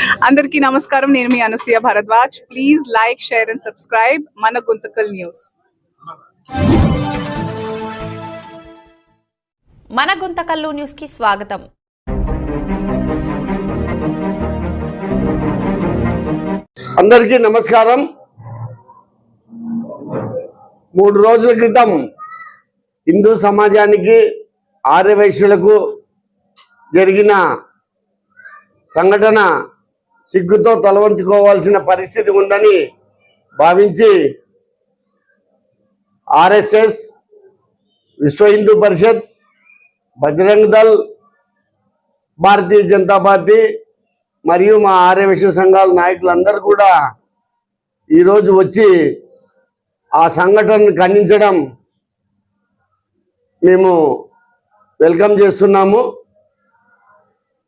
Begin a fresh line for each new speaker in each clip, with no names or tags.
అందరికీ నమస్కారం. నేను మీ Anasuya Bharadwaj. Please like share and subscribe మన గుంతకల్ న్యూస్.
మన గుంతకల్లు న్యూస్కి స్వాగతం.
అందరికీ నమస్కారం. మూడు రోజుల క్రితం హిందూ సమాజానికి ఆర్యవైశ్యులకు జరిగిన సంఘటన సిగ్గుతో తలవంచుకోవాల్సిన పరిస్థితి ఉందని భావించి ఆర్ఎస్ఎస్ విశ్వ హిందూ పరిషత్ బజరంగ్ దళ్ భారతీయ జనతా పార్టీ మరియు మా ఆర్యవైశ్య సంఘాల నాయకులందరూ కూడా ఈరోజు వచ్చి ఆ సంఘటనను ఖండించడం మేము వెల్కమ్ చేస్తున్నాము.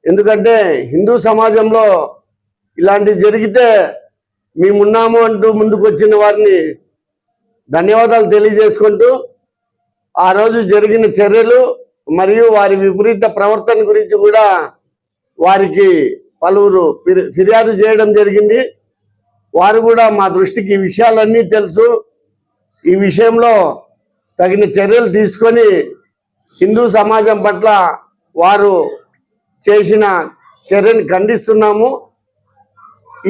ఎందుకంటే హిందూ సమాజంలో ఇలాంటివి జరిగితే మేమున్నాము అంటూ ముందుకు వచ్చిన వారిని ధన్యవాదాలు తెలియజేసుకుంటూ ఆ రోజు జరిగిన చర్యలు మరియు వారి విపరీత ప్రవర్తన గురించి కూడా వారికి పలువురు ఫిర్యాదు చేయడం జరిగింది. వారు కూడా మా దృష్టికి ఈ విషయాలన్నీ తెలుసు. ఈ విషయంలో తగిన చర్యలు తీసుకొని హిందూ సమాజం పట్ల వారు చేసిన చర్యను ఖండిస్తున్నాము.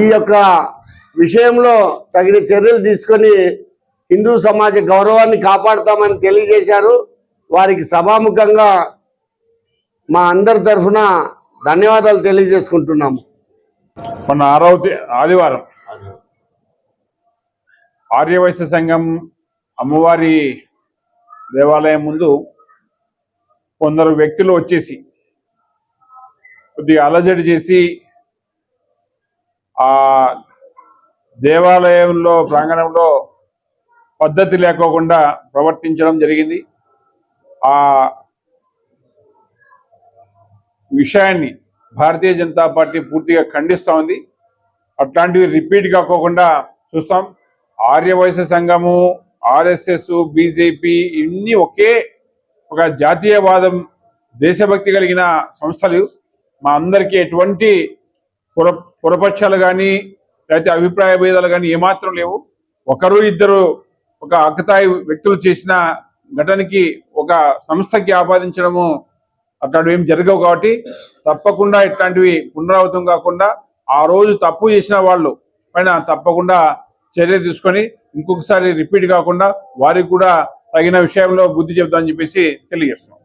ఈ యొక్క విషయంలో తగిన చర్యలు తీసుకొని హిందూ సమాజ గౌరవాన్ని కాపాడుతామని తెలియజేశారు. వారికి సభాముఖంగా మా అందరి తరఫున ధన్యవాదాలు తెలియజేసుకుంటున్నాము.
మొన్న ఆరవ ఆదివారం ఆర్యవైశ్య సంఘం అమ్మవారి దేవాలయం ముందు కొందరు వ్యక్తులు వచ్చేసి కొద్దిగా అలజడి చేసి ఆ దేవాలయంలో ప్రాంగణంలో పద్ధతి లేకోకుండా ప్రవర్తించడం జరిగింది. ఆ విషయాన్ని భారతీయ జనతా పార్టీ పూర్తిగా ఖండిస్తూ ఉంది. అట్లాంటివి రిపీట్ కాకోకుండా చూస్తాం. ఆర్యవైశ్య సంఘము ఆర్ఎస్ఎస్ బీజేపీ ఇన్ని ఒకే ఒక జాతీయవాదం దేశభక్తి కలిగిన సంస్థలు. మా అందరికీ ఎటువంటి పుర పురపక్షాలు కానీ లేకపోతే అభిప్రాయ భేదాలు కానీ ఏమాత్రం లేవు. ఒకరు ఇద్దరు ఒక అక్కతాయి వ్యక్తులు చేసిన ఘటనకి ఒక సంస్థకి ఆపాదించడము అట్లాంటివి ఏం జరగవు కాబట్టి తప్పకుండా ఇట్లాంటివి పునరావృతం కాకుండా ఆ రోజు తప్పు చేసిన వాళ్ళు పైన తప్పకుండా చర్య తీసుకొని ఇంకొకసారి రిపీట్ కాకుండా వారికి కూడా తగిన విషయంలో బుద్ధి చెబుతామని చెప్పేసి తెలియజేస్తున్నాం.